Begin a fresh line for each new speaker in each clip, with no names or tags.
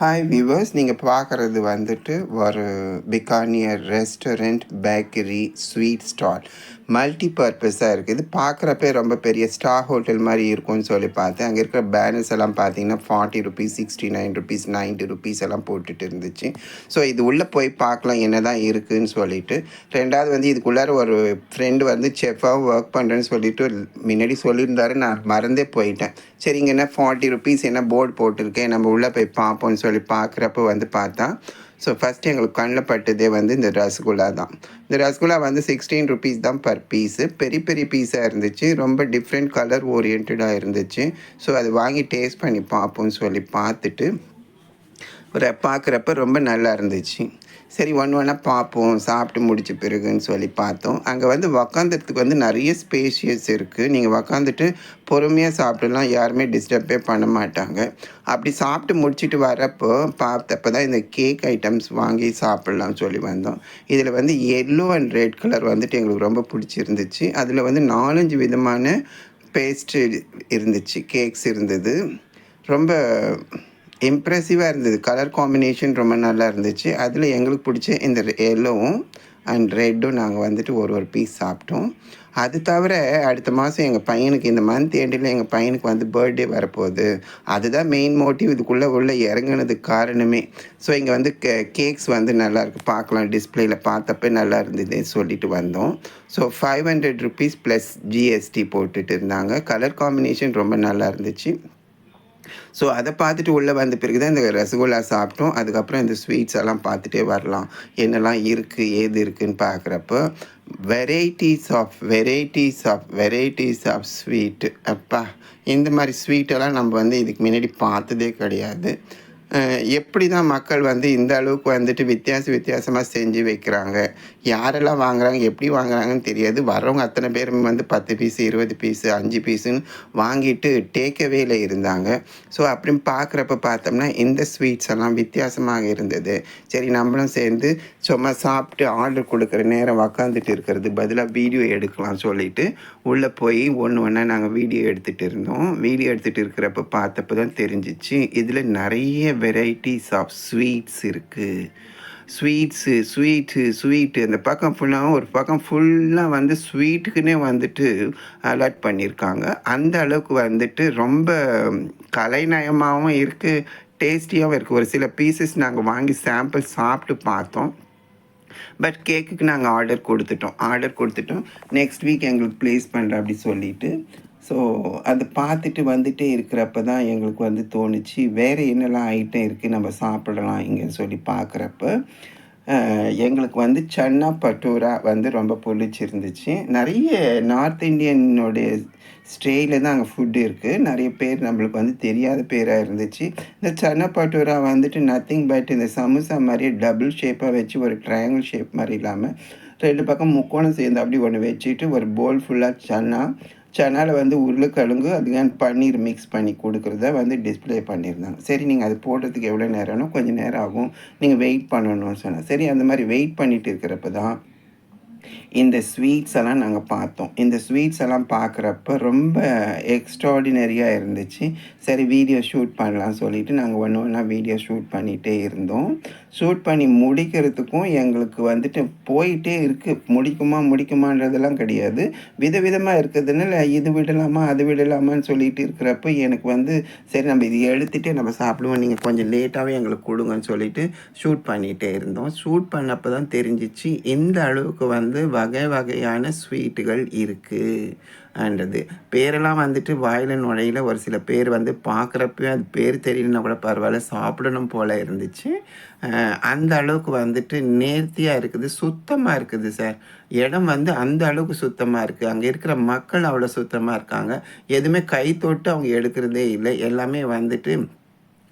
Hi viewers நீங்கள் பார்க்குறது வந்துட்டு ஒரு Bikaner restaurant bakery sweet stall multi பர்பஸாக இருக்குது பார்க்குறப்பே ரொம்ப பெரிய ஸ்டார் ஹோட்டல் மாதிரி இருக்கும்னு சொல்லி பார்த்தேன். அங்கே இருக்கிற பேனர்ஸ் எல்லாம் பார்த்தீங்கன்னா forty rupees sixty nine rupees ninety rupees எல்லாம் போட்டுட்டு இருந்துச்சு. ஸோ இது உள்ளே போய் பார்க்கலாம் என்ன தான் இருக்குதுன்னு சொல்லிட்டு. ரெண்டாவது வந்து இதுக்குள்ளார ஒரு ஃப்ரெண்டு வந்து செஃபாக ஒர்க் பண்ணுறேன்னு சொல்லிட்டு முன்னாடி சொல்லியிருந்தாரு. நான் மறந்தே போயிட்டேன். சரி இங்கே என்ன ஃபார்ட்டி ருபீஸ் என்ன போர்டு போட்டிருக்கேன்? நம்ம உள்ளே போய் பார்ப்போம்னு சொல்லி சொல்லி பார்க்குறப்ப வந்து பார்த்தா ஸோ ஃபஸ்ட்டு எங்களுக்கு கண்ணில் பட்டதே வந்து இந்த ரசகுல்லா தான். இந்த ரசகுல்லா வந்து சிக்ஸ்டீன் ருபீஸ் தான் பர் பீஸு பெரிய பெரிய பீஸாக இருந்துச்சு. ரொம்ப டிஃப்ரெண்ட் கலர் ஓரியன்டாக இருந்துச்சு. ஸோ அது வாங்கி டேஸ்ட் பண்ணி பார்ப்போம்னு சொல்லி பார்த்துட்டு ஒரு பார்க்குறப்ப ரொம்ப நல்லா இருந்துச்சு. சரி ஒன்று ஒன்றா பார்ப்போம் சாப்பிட்டு முடிச்ச பிறகுன்னு சொல்லி பார்த்தோம். அங்கே வந்து உக்காந்துறதுக்கு வந்து நிறைய ஸ்பேஷியஸ் இருக்குது நீங்கள் உக்காந்துட்டு பொறுமையாக சாப்பிடலாம். யாருமே டிஸ்டர்பே பண்ண மாட்டாங்க. அப்படி சாப்பிட்டு முடிச்சுட்டு வரப்போ பார்த்தப்போ தான் இந்த கேக் ஐட்டம்ஸ் வாங்கி சாப்பிட்லாம்னு சொல்லி வந்தோம். இதில் வந்து எல்லோ அண்ட் ரெட் கலர் வந்துட்டு எங்களுக்கு ரொம்ப பிடிச்சிருந்துச்சு. அதில் வந்து நாலஞ்சு விதமான பேஸ்ட்ரி இருந்துச்சு. கேக்ஸ் இருந்தது. ரொம்ப இம்ப்ரெசிவாக இருந்தது. கலர் காம்பினேஷன் ரொம்ப நல்லா இருந்துச்சு. அதில் எங்களுக்கு பிடிச்ச இந்த எல்லோவும் அண்ட் ரெட்டும் நாங்கள் வந்துட்டு ஒரு ஒரு பீஸ் சாப்பிட்டோம். அது தவிர அடுத்த மாதம் எங்கள் பையனுக்கு இந்த மந்த் எண்டில் எங்கள் பையனுக்கு வந்து பர்த்டே வரப்போகுது. அதுதான் மெயின் மோட்டிவ் இதுக்குள்ளே உள்ள இறங்குனதுக்கு காரணமே. ஸோ இங்கே வந்து கே கேக்ஸ் வந்து நல்லாயிருக்கு பார்க்கலாம். டிஸ்பிளேயில் பார்த்தப்ப நல்லா இருந்தது சொல்லிட்டு வந்தோம். So five hundred rupees plus GST போட்டுட்டு இருந்தாங்க. கலர் காம்பினேஷன் ரொம்ப நல்லா இருந்துச்சு. ஸோ அதை பார்த்துட்டு உள்ளே வந்த பிறகு தான் இந்த ரசகுல்லா சாப்பிட்டோம். அதுக்கப்புறம் இந்த ஸ்வீட்ஸ் எல்லாம் பார்த்துட்டே வரலாம். என்னெல்லாம் இருக்குது ஏது இருக்குதுன்னு பார்க்குறப்ப varieties of varieties of varieties of sweet அப்பா இந்த மாதிரி ஸ்வீட்டெல்லாம் நம்ம வந்து இதுக்கு முன்னாடி பார்த்ததே கிடையாது. எப்படி தான் மக்கள் வந்து இந்த அளவுக்கு வந்துட்டு வித்தியாச வித்தியாசமாக செஞ்சு வைக்கிறாங்க? யாரெல்லாம் வாங்குறாங்க? எப்படி வாங்குறாங்கன்னு தெரியாது. வரவங்க அத்தனை பேரும் வந்து பத்து பீஸு இருபது பீஸு அஞ்சு பீஸுன்னு வாங்கிட்டு டேக்கவேல இருந்தாங்க. ஸோ அப்படின்னு பார்க்குறப்ப பார்த்தோம்னா இந்த ஸ்வீட்ஸ் எல்லாம் வித்தியாசமாக இருந்தது. சரி நம்மளும் சேர்ந்து சும்மா சாப்பிட்டு ஆர்டர் கொடுக்குற நேரம் உக்காந்துட்டு இருக்கிறது. பதிலாக வீடியோ எடுக்கலாம் சொல்லிட்டு உள்ளே போய் ஒன்று ஒன்றா நாங்கள் வீடியோ எடுத்துகிட்டு இருந்தோம். வீடியோ எடுத்துகிட்டு இருக்கிறப்ப பார்த்தப்போ தான் தெரிஞ்சிச்சு. இதில் நிறைய வெரைட்டிஸ் ஆஃப் ஸ்வீட்ஸ் இருக்குது ஸ்வீட்ஸு ஸ்வீட்டு ஸ்வீட்டு அந்த பக்கம் ஃபுல்லாக ஒரு பக்கம் ஃபுல்லாக வந்து ஸ்வீட்டுக்குன்னே வந்துட்டு அலாட் பண்ணியிருக்காங்க அந்த அளவுக்கு வந்துட்டு ரொம்ப கலைநயமாகவும் இருக்குது டேஸ்டியாகவும் இருக்குது ஒரு சில பீசஸ் நாங்கள் வாங்கி சாம்பிள் சாப்பிட்டு பார்த்தோம். பட் கேக்குக்கு நாங்கள் ஆர்டர் கொடுத்துட்டோம். ஆர்டர் கொடுத்துட்டோம். நெக்ஸ்ட் வீக் எங்களுக்கு ப்ளேஸ் பண்ணுற அப்படி சொல்லிவிட்டு ஸோ அது பார்த்துட்டு வந்துட்டே இருக்கிறப்ப தான் எங்களுக்கு வந்து தோணுச்சு வேறு என்னெல்லாம் ஐட்டம் இருக்குது நம்ம சாப்பிடலாம் இங்கேன்னு சொல்லி பார்க்குறப்ப எங்களுக்கு வந்து சன்னா பட்டூரா வந்து ரொம்ப பிடிச்சிருந்துச்சு நிறைய நார்த் இந்தியனுடைய ஸ்டேயில் தான் அங்கே ஃபுட்டு இருக்குது நிறைய பேர் நம்மளுக்கு வந்து தெரியாத பேராக இருந்துச்சு. இந்த சன்னா பட்டூரா வந்துட்டு நத்திங் பட் இந்த சமோசா மாதிரி டபுள் ஷேப்பாக வச்சு ஒரு ட்ரையாங்கிள் ஷேப் மாதிரி இல்லாமல் ரெண்டு பக்கம் முக்கோணம் சேர்ந்து அப்படி ஒன்று வச்சுட்டு ஒரு போல் ஃபுல்லாக சன்னா சனாவில் வந்து உருளைக்கிழங்கு அதுக்கான பன்னீர் மிக்ஸ் பண்ணி கொடுக்குறத வந்து டிஸ்பிளே பண்ணியிருந்தாங்க. சரி நீங்கள் அது போடுறதுக்கு எவ்வளோ நேரம்னா கொஞ்சம் நேரம் ஆகும். நீங்கள் வெயிட் பண்ணணும்னு சொன்னேன். சரி அந்த மாதிரி வெயிட் பண்ணிட்டு இருக்கிறப்ப தான் இந்த ஸ்வீட்ஸ் எல்லாம் நாங்கள் பார்த்தோம். இந்த ஸ்வீட்ஸ் எல்லாம் பார்க்குறப்ப ரொம்ப எக்ஸ்ட்ராடினரியாக இருந்துச்சு. சரி வீடியோ ஷூட் பண்ணலாம் சொல்லிவிட்டு நாங்கள் ஒன்று ஒன்றா வீடியோ ஷூட் பண்ணிகிட்டே இருந்தோம். ஷூட் பண்ணி முடிக்கிறதுக்கும் எங்களுக்கு வந்துட்டு போயிட்டே இருக்குது முடிக்குமா முடிக்குமான்றதெல்லாம் கிடையாது. விதவிதமாக இருக்கிறதுனால இது விடலாமா அது விடலாமான்னு சொல்லிட்டு இருக்கிறப்ப எனக்கு வந்து சரி நம்ம இது எடுத்துகிட்டே நம்ம சாப்பிடுவோம். நீங்கள் கொஞ்சம் லேட்டாகவே எங்களுக்கு கொடுங்கன்னு சொல்லிட்டு ஷூட் பண்ணிகிட்டே இருந்தோம். ஷூட் பண்ணப்போ தான் தெரிஞ்சிச்சு எந்த அளவுக்கு வந்து வகை வகையான ஸ்வீட்டுகள் இருக்குது அன்றது பேரெல்லாம் வந்துட்டு வாயில் நுழையில ஒரு சில பேர் வந்து பார்க்குறப்பவே அது பேர் தெரியலன்னா கூட பரவாயில்ல சாப்பிடணும் போல் இருந்துச்சு. அந்த அளவுக்கு வந்துட்டு நேர்த்தியாக இருக்குது சுத்தமாக இருக்குது சார். இடம் வந்து அந்த அளவுக்கு சுத்தமாக இருக்குது அங்கே இருக்கிற மக்கள் அவ்வளோ சுத்தமாக இருக்காங்க. எதுவுமே கை தொட்டு அவங்க எடுக்கிறதே இல்லை. எல்லாமே வந்துட்டு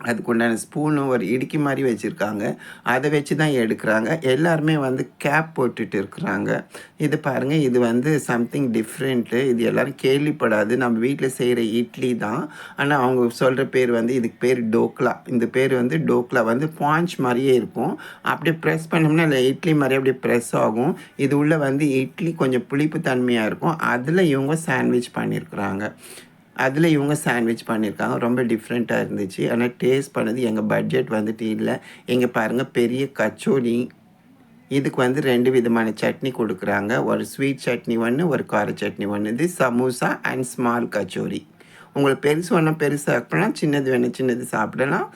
அதுக்குண்டான ஸ்பூனு ஸ்பூனும் ஒரு இடுக்கி மாதிரி வச்சுருக்காங்க. அதை வச்சு தான் எடுக்கிறாங்க. எல்லாருமே வந்து கேப் போட்டுட்டு இருக்கிறாங்க. இது பாருங்கள் இது வந்து சம்திங் டிஃப்ரெண்ட்டு இது எல்லோரும் கேள்விப்படாது. நம்ம வீட்டில் செய்கிற இட்லி தான். ஆனால் அவங்க சொல்கிற பேர் வந்து இதுக்கு பேர் டோக்லா. இந்த பேர் வந்து டோக்லா. வந்து பாஞ்ச் மாதிரியே இருக்கும். அப்படியே ப்ரெஸ் பண்ணோம்னா இல்லை இட்லி மாதிரி அப்படியே ப்ரெஸ் ஆகும். இது உள்ளே வந்து இட்லி கொஞ்சம் புளிப்பு தன்மையாக இருக்கும். அதில் இவங்க சாண்ட்விச் பண்ணியிருக்கிறாங்க அதில் இவங்க சாண்ட்விச் பண்ணியிருக்காங்க ரொம்ப டிஃப்ரெண்ட்டாக இருந்துச்சு. ஆனால் டேஸ்ட் பண்ணது எங்கள் பட்ஜெட் வந்துட்டு இல்லை. எங்கள் பாருங்கள் பெரிய கச்சோரி இதுக்கு வந்து ரெண்டு விதமான சட்னி கொடுக்குறாங்க. ஒரு ஸ்வீட் சட்னி ஒன்று ஒரு கார சட்னி ஒன்று இது சமோசா அண்ட் ஸ்மால் கச்சோரி உங்களுக்கு பெருசு வேணால் பெருசாக சாப்பிடலாம். சின்னது வேணால் சின்னது சாப்பிடலாம்.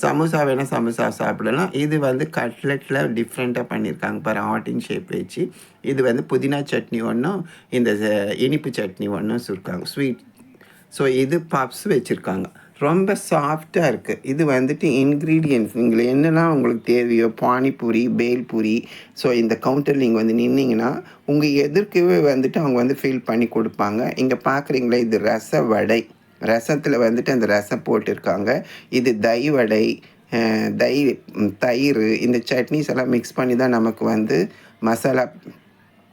சமோசா வேணால் சமோசா சாப்பிடலாம். இது வந்து கட்லெட்டில் டிஃப்ரெண்ட்டாக பண்ணியிருக்காங்க பாரு ஆட்டின் ஷேப் வச்சு. இது வந்து புதினா சட்னி ஒன்றும் இந்த இனிப்பு சட்னி ஒன்றும் சுருக்காங்க ஸ்வீட் ஸோ இது பப்ஸ் வச்சுருக்காங்க. ரொம்ப சாஃப்டாக இருக்குது இது வந்துட்டு இன்க்ரீடியன்ட்ஸ் நீங்கள் என்னெல்லாம் உங்களுக்கு தேவையோ பானிபூரி பேல்பூரி ஸோ இந்த கவுண்டரில் நீங்கள் வந்து நின்னீங்கன்னா உங்கள் எதிர்க்கவே வந்துட்டு அவங்க வந்து ஃபில் பண்ணி கொடுப்பாங்க. இங்கே பார்க்குறீங்களா இது ரச வடை ரசத்தில் வந்துட்டு அந்த ரசம் போட்டிருக்காங்க. இது தை வடை தை தயிர் இந்த சட்னிஸ் எல்லாம் மிக்ஸ் பண்ணி தான் நமக்கு வந்து மசாலா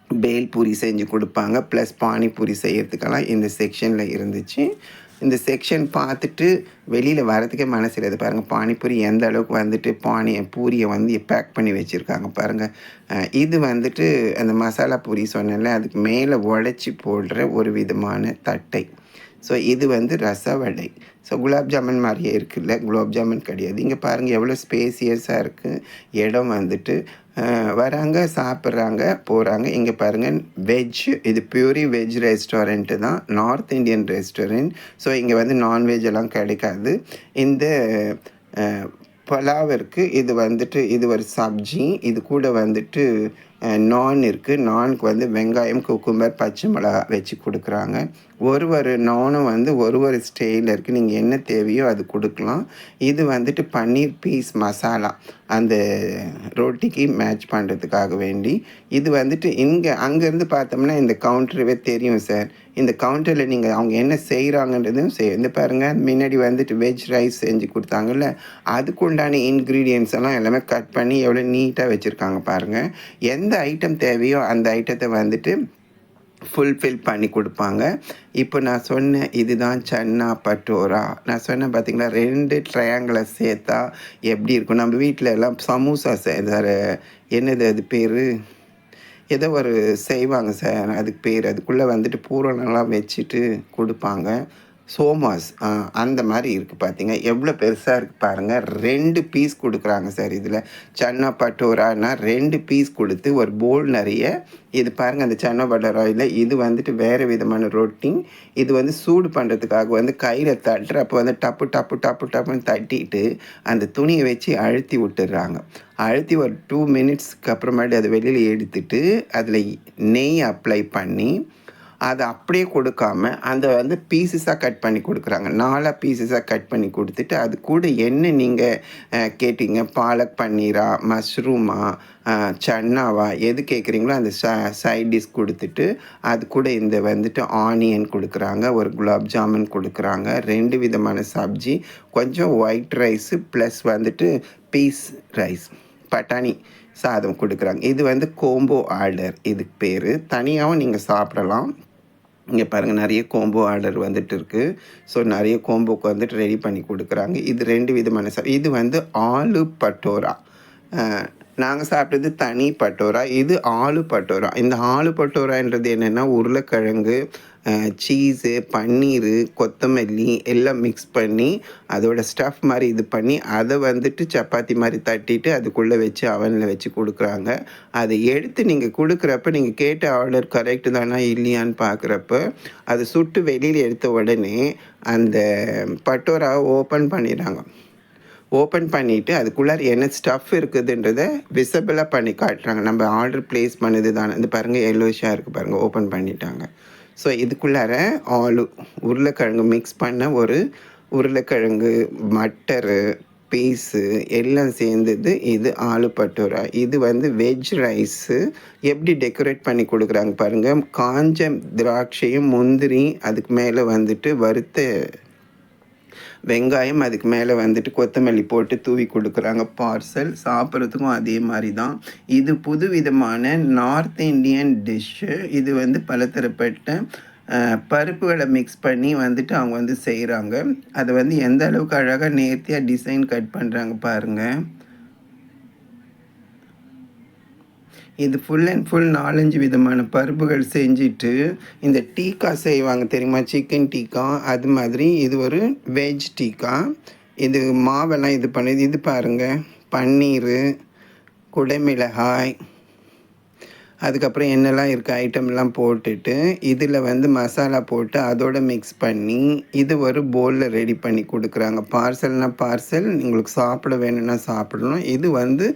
பேல் பூரி செஞ்சு கொடுப்பாங்க. ப்ளஸ் பானிபூரி செய்கிறதுக்கெல்லாம் இந்த செக்ஷனில் இருந்துச்சு. இந்த செக்ஷன் பார்த்துட்டு வெளியில் வரதுக்கே மனசு இல்லை. இது பாருங்கள் பானிபூரி எந்த அளவுக்கு வந்துட்டு பானி பூரியை வந்து பேக் பண்ணி வச்சுருக்காங்க பாருங்கள் இது வந்துட்டு அந்த மசாலா பூரி சொன்னேன்ல அதுக்கு மேலே உடச்சி போடுற ஒரு விதமான தட்டை. ஸோ இது வந்து ரசவடை. ஸோ குலாப் ஜாமுன் மாதிரியே இருக்குல்ல குலாப் ஜாமுன் கிடையாது. இங்கே பாருங்கள் எவ்வளோ ஸ்பேசியஸாக இருக்குது இடம் வந்துட்டு வராங்க சாப்பிட்றாங்க போகிறாங்க இங்கே பாருங்கள் வெஜ் இது பியூரி வெஜ் ரெஸ்டாரண்ட்டு தான். நார்த் இந்தியன் ரெஸ்டாரண்ட் ஸோ இங்கே வந்து நான்வெஜ் எல்லாம் கிடைக்காது. இந்த பலாவ் இருக்குது இது வந்துட்டு இது ஒரு சப்ஜி. இது கூட வந்துட்டு நான் இருக்குது நான்க்கு வந்து வெங்காயம் குக்கும்பர் பச்சை மிளகா வச்சு கொடுக்குறாங்க. ஒரு ஒரு நானும் வந்து ஒரு ஒரு ஸ்டைலில் இருக்குது நீங்கள் என்ன தேவையோ அது கொடுக்கலாம். இது வந்துட்டு பன்னீர் பீஸ் மசாலா. அந்த ரொட்டிக்கு மேட்ச் பண்ணுறதுக்காக வேண்டி. இது வந்துட்டு இங்கே அங்கேருந்து பார்த்தோம்னா இந்த கவுண்டரவே தெரியும் சார் இந்த கவுண்டரில் நீங்கள் அவங்க என்ன செய்கிறாங்கன்றதும் செய் பாருங்கள் முன்னாடி வந்துட்டு வெஜ் ரைஸ் செஞ்சு கொடுத்தாங்கல்ல. அதுக்குண்டான இன்க்ரீடியன்ஸ் எல்லாம் எல்லாமே கட் பண்ணி எவ்வளோ நீட்டாக வச்சுருக்காங்க பாருங்கள் எந்த ஐட்டம் தேவையோ அந்த ஐட்டத்தை வந்துட்டு ஃபுல்ஃபில் பண்ணி கொடுப்பாங்க. இப்போ நான் சொன்னேன் இதுதான் சன்னா பட்டோரா. நான் சொன்னேன் பார்த்தீங்களா ரெண்டு ட்ரையாங்கிளை சேர்த்தா எப்படி இருக்கும்? நம்ம வீட்டில் எல்லாம் சமோசா சார் என்னது அது பேர்? ஏதோ ஒரு செய்வாங்க சார் அதுக்கு பேர். அதுக்குள்ளே வந்துட்டு பூரணம்லாம் வச்சுட்டு கொடுப்பாங்க. சோமாஸ் ஆ, அந்த மாதிரி இருக்குது பார்த்தீங்க எவ்வளோ பெருசாக இருக்குது பாருங்கள் ரெண்டு பீஸ் கொடுக்குறாங்க சார் இதில். சன்னா பட்டோரானா ரெண்டு பீஸ் கொடுத்து ஒரு போல் நிறைய. இது பாருங்கள் அந்த சன்னா பட்டோராயில் இது வந்துட்டு வேறு விதமான ரொட்டி. இது வந்து சூடு பண்ணுறதுக்காக வந்து கையில் தட்டுற அப்போ வந்து டப்பு டப்பு டப்பு டப்புன்னு தட்டிட்டு அந்த துணியை வச்சு அழுத்தி விட்டுடுறாங்க. அழுத்தி ஒரு டூ மினிட்ஸ்க்கு அப்புறமேட்டு அதை வெளியில் எடுத்துட்டு அதில் நெய் அப்ளை பண்ணி அதை அப்படியே கொடுக்காம அந்த வந்து பீசஸாக கட் பண்ணி கொடுக்குறாங்க. நாலாக பீசஸாக கட் பண்ணி கொடுத்துட்டு அது கூட என்ன நீங்கள் கேட்டீங்க? பாலக் பன்னீரா மஷ்ரூமா சன்னாவா எது கேட்குறீங்களோ அந்த ச சைட் டிஷ் கொடுத்துட்டு அது கூட இந்த வந்துட்டு ஆனியன் கொடுக்குறாங்க ஒரு குலாப் ஜாமுன் கொடுக்குறாங்க ரெண்டு விதமான சப்ஜி கொஞ்சம் ஒயிட் ரைஸு ப்ளஸ் வந்துட்டு பீஸ் ரைஸ் பட்டாணி சாதம் கொடுக்குறாங்க. இது வந்து கோம்போ ஆர்டர் இதுக்கு பேர். தனியாகவும் நீங்கள் சாப்பிடலாம். இங்கே பாருங்கள் நிறைய கோம்போ ஆர்டர் வந்துட்டு இருக்குது ஸோ நிறைய கோம்போக்கு வந்துட்டு ரெடி பண்ணி கொடுக்குறாங்க. இது ரெண்டு விதமான சா இது வந்து ஆலு பட்டோரா. நாங்கள் சாப்பிட்டது தனி பட்டோரா. இது ஆலு பட்டோரா. இந்த ஆலு பட்டோரான்றது என்னென்னா உருளைக்கிழங்கு சீஸு பன்னீர் கொத்தமல்லி எல்லாம் மிக்ஸ் பண்ணி அதோட ஸ்டஃப் மாதிரி இது பண்ணி அதை வந்துட்டு சப்பாத்தி மாதிரி தட்டிட்டு அதுக்குள்ளே வச்சு அவனில் வச்சு கொடுக்குறாங்க. அதை எடுத்து நீங்கள் கொடுக்குறப்ப நீங்கள் கேட்ட ஆர்டர் கரெக்டு தானா இல்லையான்னு பார்க்குறப்ப அது சுட்டு வெளியில் எடுத்த உடனே அந்த பட்டோராவை ஓப்பன் பண்ணிடுறாங்க. ஓப்பன் பண்ணிவிட்டு அதுக்குள்ளார என்ன ஸ்டஃப் இருக்குதுன்றதை விசபிளாக பண்ணி காட்டுறாங்க. நம்ம ஆர்டர் ப்ளேஸ் பண்ணது தானே. இந்த பாருங்கள் எல்லோஷாக இருக்குது பாருங்கள் ஓப்பன் பண்ணிட்டாங்க. ஸோ இதுக்குள்ளார ஆலு உருளைக்கிழங்கு மிக்ஸ் பண்ண ஒரு உருளைக்கிழங்கு மட்டரு பீஸு எல்லாம் சேர்ந்தது இது ஆலு பட்டோரா. இது வந்து வெஜ் ரைஸு எப்படி டெக்கரேட் பண்ணி கொடுக்குறாங்க பாருங்கள் காஞ்ச திராட்சையும் முந்திரி அதுக்கு மேலே வந்துட்டு வறுத்த வெங்காயம் அதுக்கு மேலே வந்துட்டு கொத்தமல்லி போட்டு தூவி கொடுக்குறாங்க. பார்சல் சாப்பிட்றதுக்கும் அதே மாதிரி தான் இது புதுவிதமான நார்த் இந்தியன் டிஷ்ஷு இது வந்து பலதரப்பட்ட பருப்புகளை மிக்ஸ் பண்ணி வந்துட்டு அவங்க வந்து செய்கிறாங்க அதை வந்து எந்த அளவுக்கு அழகாக நேர்த்தியாக டிசைன் கட் பண்ணுறாங்க பாருங்கள் இது ஃபுல் அண்ட் ஃபுல் நாலஞ்சு விதமான பருப்புகள் செஞ்சுட்டு இந்த டீக்கா செய்வாங்க தெரியுமா? சிக்கன் டீக்கா அது மாதிரி. இது ஒரு வெஜ் டீக்கா. இது மாவெல்லாம் இது பண்ணுது இது பாருங்கள் பன்னீர் குடைமிளகாய் அதுக்கப்புறம் என்னெல்லாம் இருக்குது ஐட்டம்லாம் போட்டுட்டு இதில் வந்து மசாலா போட்டு அதோட மிக்ஸ் பண்ணி இது ஒரு போலில் ரெடி பண்ணி கொடுக்குறாங்க. பார்சல்னால் பார்சல் உங்களுக்கு சாப்பிட வேணும்னா சாப்பிடணும். இது வந்து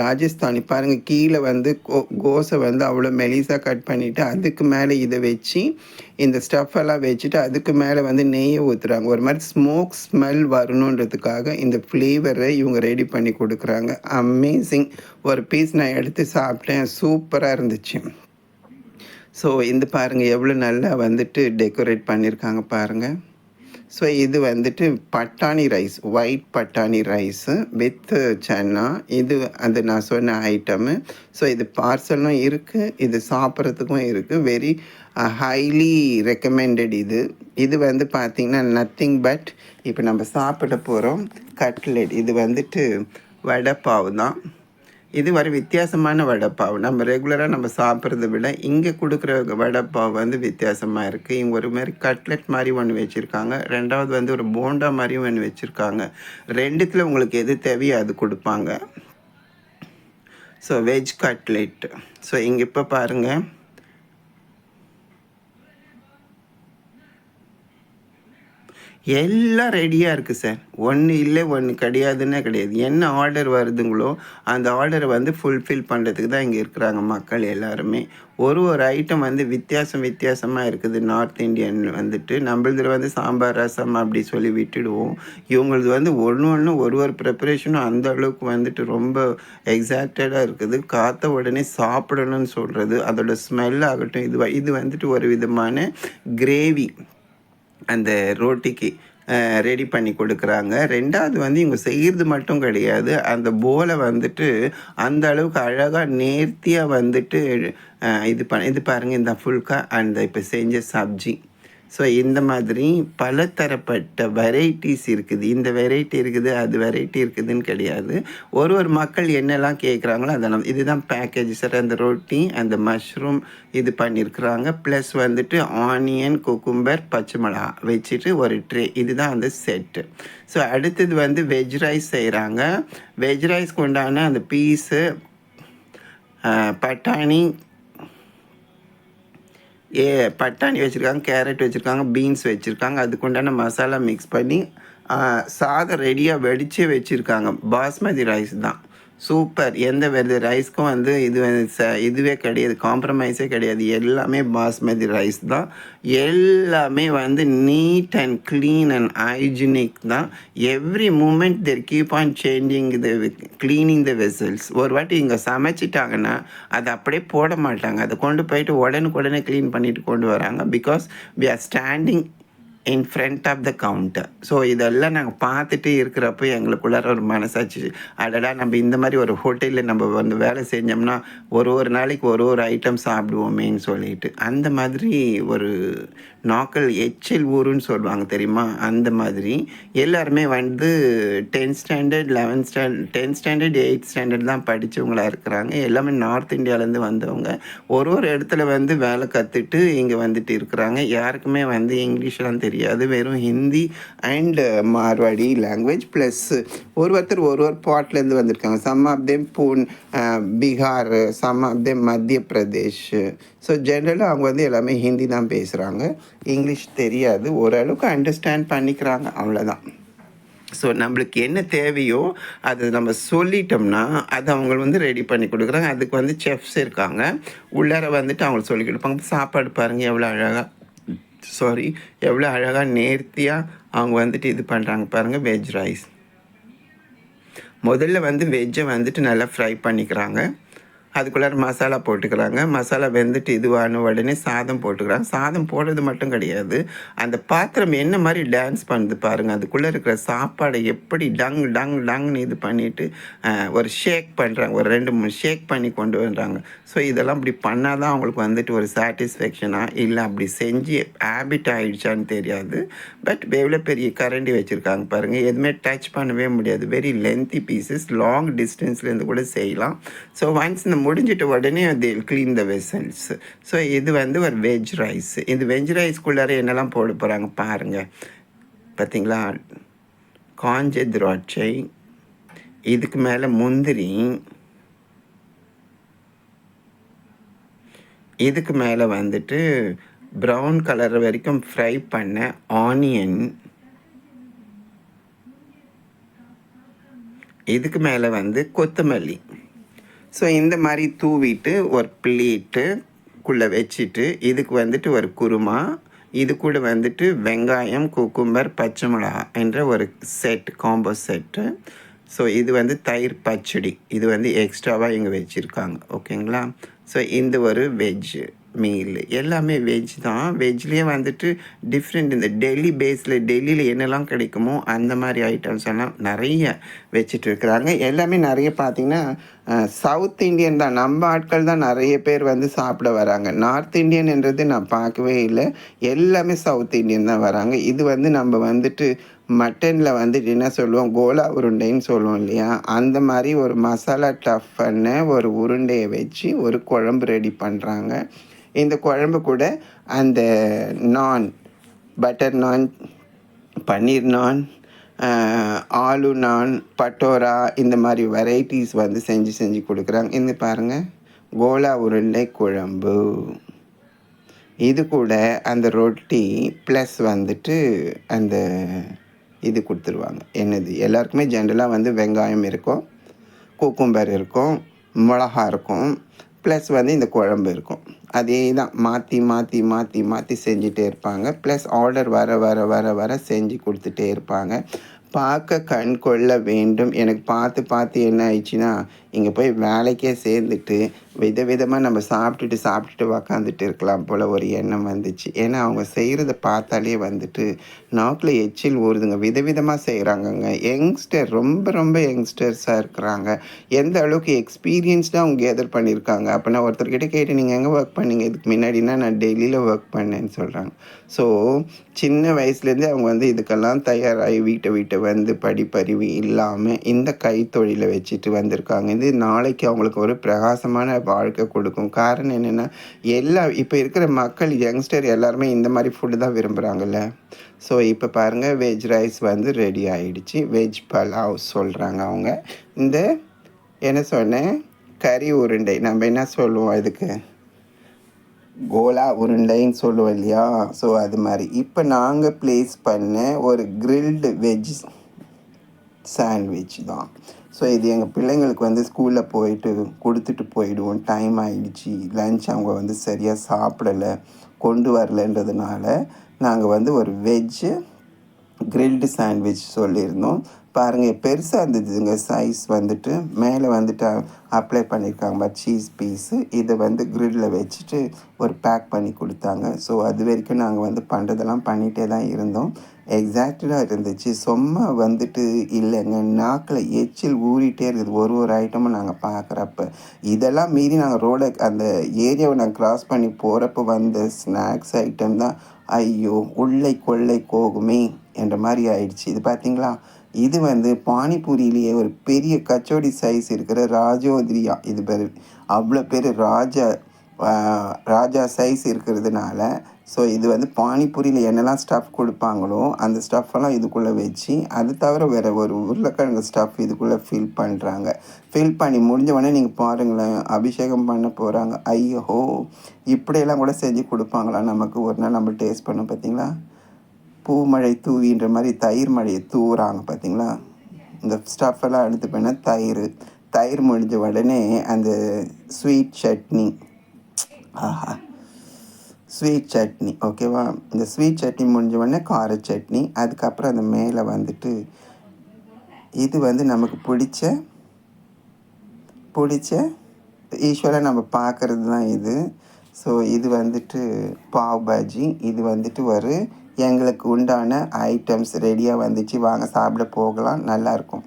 ராஜஸ்தானி. பாருங்கள் கீழே வந்து கோ கோஸை வந்து அவ்வளோ மெலிசாக கட் பண்ணிவிட்டு அதுக்கு மேலே இதை வச்சு இந்த ஸ்டஃப் எல்லாம் வச்சுட்டு அதுக்கு மேலே வந்து நெய்யை ஊற்றுறாங்க ஒரு மாதிரி ஸ்மோக் ஸ்மெல் வரணுன்றதுக்காக இந்த ஃப்ளேவரை இவங்க ரெடி பண்ணி கொடுக்குறாங்க. அமேசிங் ஒரு பீஸ் நான் எடுத்து சாப்பிட்டேன். சூப்பராக இருந்துச்சு ஸோ இந்த பாருங்கள் எவ்வளோ நல்லா வந்துட்டு டெக்கரேட் பண்ணியிருக்காங்க பாருங்கள் ஸோ இது வந்துட்டு பட்டாணி ரைஸ் ஒயிட் பட்டாணி ரைஸு வித் சன்னா. இது அந்த நான் சொன்ன ஐட்டமு ஸோ இது பார்சலும் இருக்குது இது சாப்பிட்றதுக்கும் இருக்குது வெரி ஹைலி uh, ரெக்கமெண்டட் இது. இது வந்து பார்த்திங்கன்னா நத்திங் பட் இப்போ நம்ம சாப்பிட போகிறோம் கட்லெட் இது வந்துட்டு வடைப்பாவு தான் இது ஒரு வித்தியாசமான வடைப்பாவு. நம்ம ரெகுலராக நம்ம சாப்பிட்றத விட இங்கே கொடுக்குற வடைப்பாவு வந்து வித்தியாசமாக இருக்குது இங்கே ஒரு மாதிரி கட்லெட் மாதிரி ஒன்று வச்சுருக்காங்க. ரெண்டாவது வந்து ஒரு போண்டா மாதிரியும் ஒன்று வச்சுருக்காங்க. ரெண்டுத்தில் உங்களுக்கு எது தேவையோ அது கொடுப்பாங்க. ஸோ வெஜ் கட்லெட் ஸோ இங்கே இப்போ பாருங்கள் எல்லாம் ரெடியாக இருக்குது சார் ஒன்று இல்லை ஒன்று கிடையாதுன்னே கிடையாது. என்ன ஆர்டர் வருதுங்களோ அந்த ஆர்டரை வந்து ஃபுல்ஃபில் பண்ணுறதுக்கு தான் இங்கே இருக்கிறாங்க மக்கள் எல்லாருமே. ஒரு ஒரு ஐட்டம் வந்து வித்தியாசம் வித்தியாசமாக இருக்குது. நார்த் இந்தியன் வந்துட்டு நம்மளதில் வந்து சாம்பார் ரசம் அப்படி சொல்லி விட்டுடுவோம். இவங்களது வந்து ஒன்று ஒன்று ஒரு ஒரு ப்ரிப்பரேஷனும் அந்த அளவுக்கு வந்துட்டு ரொம்ப எக்ஸாக்டடாக இருக்குது. காற்ற உடனே சாப்பிடணும்னு சொல்கிறது அதோட ஸ்மெல் ஆகட்டும். இது இது வந்துட்டு ஒரு விதமான கிரேவி அந்த ரோட்டிக்கு ரெடி பண்ணி கொடுக்குறாங்க. ரெண்டாவது வந்து இவங்க செய்கிறது மட்டும் கிடையாது. அந்த போலை வந்துட்டு அந்த அளவுக்கு அழகாக நேர்த்தியாக வந்துட்டு இது ப இது பாருங்கள் இந்த ஃபுல்கா அந்த இப்போ செஞ்ச சப்ஜி. ஸோ இந்த மாதிரி பலதரப்பட்ட வெரைட்டிஸ் இருக்குது. இந்த வெரைட்டி இருக்குது அது வெரைட்டி இருக்குதுன்னு கிடையாது. ஒரு ஒரு மக்கள் என்னெல்லாம் கேட்குறாங்களோ அதெல்லாம். இதுதான் பேக்கேஜ் சார் அந்த ரொட்டி அந்த மஷ்ரூம் இது பண்ணியிருக்கிறாங்க ப்ளஸ் வந்துட்டு ஆனியன் குக்கும்பர் பச்சை மிளகா வச்சுட்டு ஒரு ட்ரே இதுதான் அந்த செட்டு ஸோ அடுத்தது வந்து வெஜ் ரைஸ் செய்கிறாங்க. வெஜ் ரைஸ்க்கு உண்டான அந்த பீஸு பட்டாணி ஏ பட்டாணி வச்சுருக்காங்க கேரட் வச்சுருக்காங்க பீன்ஸ் வச்சுருக்காங்க. அதுக்குண்டான மசாலா மிக்ஸ் பண்ணி சாதம் ரெடியாக வெடிச்சே வச்சுருக்காங்க. பாஸ்மதி ரைஸ் தான். சூப்பர். எந்த வித ரைஸ்க்கும் வந்து இது ச இதுவே கிடையாது. காம்ப்ரமைஸே கிடையாது. எல்லாமே பாஸ்மதி ரைஸ் தான். எல்லாமே வந்து neat and clean and hygienic தான். Every moment there keep on changing the cleaning the vessels ஒரு வாட்டி இங்கே சமைச்சிட்டாங்கன்னா அதை அப்படியே போட மாட்டாங்க. அதை கொண்டு போயிட்டு உடனுக்குடனே க்ளீன் பண்ணிட்டு கொண்டு வராங்க. Because we are standing in front of the counter so இதெல்லாம் நாங்கள் பார்த்துட்டு இருக்கிறப்போ எங்களுக்குள்ளார ஒரு மனசாச்சு அடடா நம்ம இந்த மாதிரி ஒரு ஹோட்டலில் நம்ம வந்து வேலை செஞ்சோம்னா ஒரு ஒரு நாளைக்கு ஒரு ஒரு ஐட்டம் சாப்பிடுவோமேன்னு சொல்லிட்டு அந்த மாதிரி ஒரு நாக்கள் எச்சில் ஊருன்னு சொல்லுவாங்க தெரியுமா? அந்த மாதிரி எல்லாருமே வந்து tenth standard eleventh stand tenth standard eight standard தான் படித்தவங்களாக இருக்கிறாங்க. எல்லாமே நார்த் இந்தியாவிலேருந்து வந்தவங்க. ஒரு ஒரு இடத்துல வந்து வேலை கற்றுட்டு இங்கே வந்துட்டு இருக்கிறாங்க. யாருக்குமே வந்து இங்கிலீஷ்லாம் தெரியும் தெரியாது வெறும் Hindi and Marwari language plus ஒரு ஒருத்தர் ஒரு ஒரு பாட்லேருந்து வந்திருக்காங்க. Some of them Pune Bihar some of them Madhya Pradesh so ஜென்ரலாக அவங்க வந்து எல்லாமே ஹிந்தி தான் பேசுகிறாங்க இங்கிலீஷ் தெரியாது. ஓரளவுக்கு அண்டர்ஸ்டாண்ட் பண்ணிக்கிறாங்க. அவ்வளோதான் ஸோ நம்மளுக்கு என்ன தேவையோ அதை நம்ம சொல்லிட்டோம்னா அதை அவங்க வந்து ரெடி பண்ணி கொடுக்குறாங்க. அதுக்கு வந்து செஃப்ஸ் இருக்காங்க. உள்ளார வந்துட்டு அவங்களுக்கு சொல்லி கொடுப்பாங்க. சாப்பாடு பாருங்கள் எவ்வளோ அழகாக சாரி எவ்வளோ அழகாக நேர்த்தியாக அவங்க வந்துட்டு இது பண்ணுறாங்க பாருங்கள் வெஜ் ரைஸ் முதல்ல வந்து வெஜ்ஜை வந்துட்டு நல்லா ஃப்ரை பண்ணிக்கிறாங்க. அதுக்குள்ளார மசாலா போட்டுக்கிறாங்க மசாலா வெந்துட்டு இதுவான உடனே சாதம் போட்டுக்கிறாங்க சாதம் போடுறது மட்டும் கிடையாது. அந்த பாத்திரம் என்ன மாதிரி டான்ஸ் பண்ணுது பாருங்கள் அதுக்குள்ளே இருக்கிற சாப்பாடை எப்படி டங் டங் டங்னு இது பண்ணிவிட்டு ஒரு ஷேக் பண்ணுறாங்க ஒரு ரெண்டு மூணு ஷேக் பண்ணி கொண்டு வர்றாங்க. ஸோ இதெல்லாம் அப்படி பண்ணால் தான் அவங்களுக்கு வந்துட்டு ஒரு சாட்டிஸ்ஃபேக்ஷனாக இல்லை அப்படி செஞ்சு ஹேபிட் ஆகிடுச்சான்னு தெரியாது. பட் எவ்வளோ பெரிய கரண்டி வச்சுருக்காங்க பாருங்கள் எதுவுமே டச் பண்ணவே முடியாது. வெரி லென்த்தி பீசஸ் லாங் டிஸ்டன்ஸ்லேருந்து கூட செய்யலாம். ஸோ ஒன்ஸ் இந்த முடிஞ்சிட்ட உடனே அது க்ளீன் த வெசல்ஸ் ஸோ இது வந்து ஒரு வெஜ் ரைஸ் இந்த வெஜ் ரைஸ்க்குள்ளார என்னெல்லாம் போட போகிறாங்க பாருங்கள் பார்த்தீங்களா காஞ்ச திராட்சை இதுக்கு மேலே முந்திரி இதுக்கு மேலே வந்துட்டு ப்ரௌன் கலர் வரைக்கும் ஃப்ரை பண்ண ஆனியன் இதுக்கு மேலே வந்து கொத்தமல்லி. ஸோ இந்த மாதிரி தூவிட்டு ஒரு பிளேட்டுக்குள்ளே வச்சுட்டு இதுக்கு வந்துட்டு ஒரு குருமா இது கூட வந்துட்டு வெங்காயம் குக்கும்பர் பச்சை மிளகா என்ற ஒரு செட் காம்போ செட்டு ஸோ இது வந்து தயிர் பச்சடி. இது வந்து எக்ஸ்ட்ராவாக இங்கே வச்சுருக்காங்க. ஓகேங்களா ஸோ இந்த ஒரு வெஜ்ஜு மீல் எல்லாமே வெஜ் தான். வெஜ்லேயே வந்துட்டு டிஃப்ரெண்ட் இந்த டெல்லி பேஸில் டெல்லியில் என்னெல்லாம் கிடைக்குமோ அந்த மாதிரி ஐட்டம்ஸ் எல்லாம் நிறைய வச்சுட்டு இருக்கிறாங்க. எல்லாமே நிறைய பார்த்திங்கன்னா சவுத் இந்தியன் தான். நம்ம ஆட்கள் தான் நிறைய பேர் வந்து சாப்பிட வராங்க. நார்த் இந்தியன்ன்றது நான் பார்க்கவே இல்லை. எல்லாமே சவுத் இந்தியன் தான் வராங்க. இது வந்து நம்ம வந்துட்டு மட்டனில் வந்துட்டு என்ன சொல்லுவோம்? கோலா உருண்டைன்னு சொல்லுவோம் இல்லையா? அந்த மாதிரி ஒரு மசாலா டஃப் பண்ண ஒரு உருண்டையை வச்சு ஒரு குழம்பு ரெடி பண்ணுறாங்க இந்த குழம்பு கூட அந்த நான் பட்டர் நான் பன்னீர் நான் ஆலு நான் பட்டோரா இந்த மாதிரி வெரைட்டிஸ் வந்து செஞ்சு செஞ்சு கொடுக்குறாங்க. இந்த பாருங்கள் கோலா உருண்டை குழம்பு. இது கூட அந்த ரொட்டி ப்ளஸ் வந்துட்டு அந்த இது கொடுத்துருவாங்க. என்னது? எல்லாருக்குமே ஜென்ரலாக வந்து வெங்காயம் இருக்கும் கூக்கும்பர் இருக்கும் மிளகா இருக்கும். ப்ளஸ் வந்து இந்த குழம்பு இருக்கும். அதே தான் மாற்றி மாற்றி மாற்றி மாற்றி செஞ்சுட்டே இருப்பாங்க. ப்ளஸ் ஆர்டர் வர வர வர வர செஞ்சு கொடுத்துட்டே இருப்பாங்க. பார்க்க கண் கொள்ள வேண்டும். எனக்கு பார்த்து பார்த்து என்ன ஆயிடுச்சுன்னா இங்கே போய் வேலைக்கே சேர்ந்துட்டு வித விதமாக நம்ம சாப்பிட்டுட்டு சாப்பிட்டுட்டு உக்காந்துட்டு இருக்கலாம் போல் ஒரு எண்ணம் வந்துச்சு. ஏன்னா அவங்க செய்கிறத பார்த்தாலே வந்துட்டு நாக்கில் எச்சில் ஊறுதுங்க. விதவிதமாக செய்கிறாங்கங்க யங்ஸ்டர் ரொம்ப ரொம்ப யங்ஸ்டர்ஸாக இருக்கிறாங்க. எந்த அளவுக்கு எக்ஸ்பீரியன்ஸ்டாக அவங்க கேதர் பண்ணியிருக்காங்க அப்போ நான் ஒருத்தர்கிட்ட கேட்டு நீங்கள் எங்கே ஒர்க் பண்ணீங்க? இதுக்கு முன்னாடினா நான் டெய்லியில் ஒர்க் பண்ணேன்னு சொல்கிறாங்க ஸோ சின்ன வயசுலேருந்தே அவங்க வந்து இதுக்கெல்லாம் தயாராகி வீட்டை வீட்டை வந்து படிப்பறிவு இல்லாமல் இந்த கைத்தொழிலை வச்சுட்டு வந்திருக்காங்க. இது நாளைக்கு அவங்களுக்கு ஒரு பிரகாசமான வாழ்க்கை கொடுக்கும். காரணம் என்னென்னா எல்லா இப்போ இருக்கிற மக்கள் யங்ஸ்டர் எல்லாருமே இந்த மாதிரி ஃபுட்டு தான் விரும்புகிறாங்கல்ல ஸோ இப்போ பாருங்கள் வெஜ் ரைஸ் வந்து ரெடி ஆகிடுச்சு வெஜ் பலாவ் சொல்கிறாங்க அவங்க. இந்த என்ன சொன்னேன்? கறி உருண்டை. நம்ம என்ன சொல்லுவோம் இதுக்கு கோலா உருண்டைன்னு சொல்லுவோம் இல்லையா? ஸோ அது மாதிரி. இப்போ நாங்கள் ப்ளேஸ் பண்ண ஒரு கிரில்டு வெஜ் சாண்ட்விச் தான். ஸோ இது எங்கள் பிள்ளைங்களுக்கு வந்து ஸ்கூலில் போயிட்டு கொடுத்துட்டு போயிடுவோம். டைம் ஆகிடுச்சி லஞ்ச் அவங்க வந்து சரியாக சாப்பிடலை. கொண்டு வரலன்றதுனால நாங்கள் வந்து ஒரு வெஜ்ஜு கிரில்டு சாண்ட்விச் சொல்லியிருந்தோம். பாருங்கள் பெருசாக இருந்ததுங்க. சைஸ் வந்துட்டு மேலே வந்துட்டு அப்ளை பண்ணியிருக்காங்க சீஸ் பீஸு இதை வந்து க்ரில்லில் வச்சுட்டு ஒரு பேக் பண்ணி கொடுத்தாங்க. ஸோ அது வரைக்கும் நாங்கள் வந்து பண்ணுறதெல்லாம் பண்ணிகிட்டே தான் இருந்தோம். எக்ஸாக்டடாக இருந்துச்சு. சும்மா வந்துட்டு இல்லைங்க. நாக்கில் எச்சில் ஊறிட்டே இருக்குது. ஒரு ஒரு ஐட்டமும் நாங்கள் பார்க்குறப்ப இதெல்லாம் மீறி நாங்கள் ரோடை அந்த ஏரியாவை நாங்கள் க்ராஸ் பண்ணி போகிறப்ப வந்த ஸ்நாக்ஸ் ஐட்டம் தான். ஐயோ உள்ளை கொள்ளை கோகுமே என்ற மாதிரி ஆயிடுச்சு. இது பார்த்தீங்களா இது வந்து பானிபூரியிலேயே ஒரு பெரிய கச்சோடி சைஸ் இருக்கிற ராஜோதிரியா. இது பேர் அவ்வளோ பேர் ராஜா ராஜா சைஸ் இருக்கிறதுனால ஸோ இது வந்து பானிபூரியில் என்னெல்லாம் ஸ்டஃப் கொடுப்பாங்களோ அந்த ஸ்டஃப்பெல்லாம் இதுக்குள்ளே வச்சு அது தவிர வேறு ஒரு உருளைக்கிழங்கு ஸ்டஃப் இதுக்குள்ளே ஃபில் பண்ணுறாங்க ஃபில் பண்ணி முடிஞ்ச உடனே நீங்கள் பாருங்களேன் அபிஷேகம் பண்ண போகிறாங்க ஐயோ இப்படியெல்லாம் கூட செஞ்சு கொடுப்பாங்களா? நமக்கு ஒரு நாள் நம்ம டேஸ்ட் பண்ணோம் பார்த்தீங்களா பூமழை தூவின்ற மாதிரி தயிர் மழையை தூவுறாங்க பார்த்தீங்களா இந்த ஸ்டஃப்பெல்லாம் எடுத்து போனால் தயிர். தயிர் முடிஞ்ச உடனே அந்த ஸ்வீட் சட்னி. ஆஹா. ஸ்வீட் சட்னி ஓகேவா இந்த ஸ்வீட் சட்னி முடிஞ்ச உடனே கார சட்னி அதுக்கப்புறம் அந்த மேலே வந்துட்டு இது வந்து நமக்கு பிடிச்ச பிடிச்ச ஈஸ்வராக நம்ம பார்க்குறது தான் இது. ஸோ இது வந்துட்டு பாவ் பாஜி. இது வந்துட்டு ஒரு எங்களுக்கு உண்டான ஐட்டம்ஸ் ரெடியாக வந்துச்சு. வாங்க சாப்பிட போகலாம். நல்லாயிருக்கும்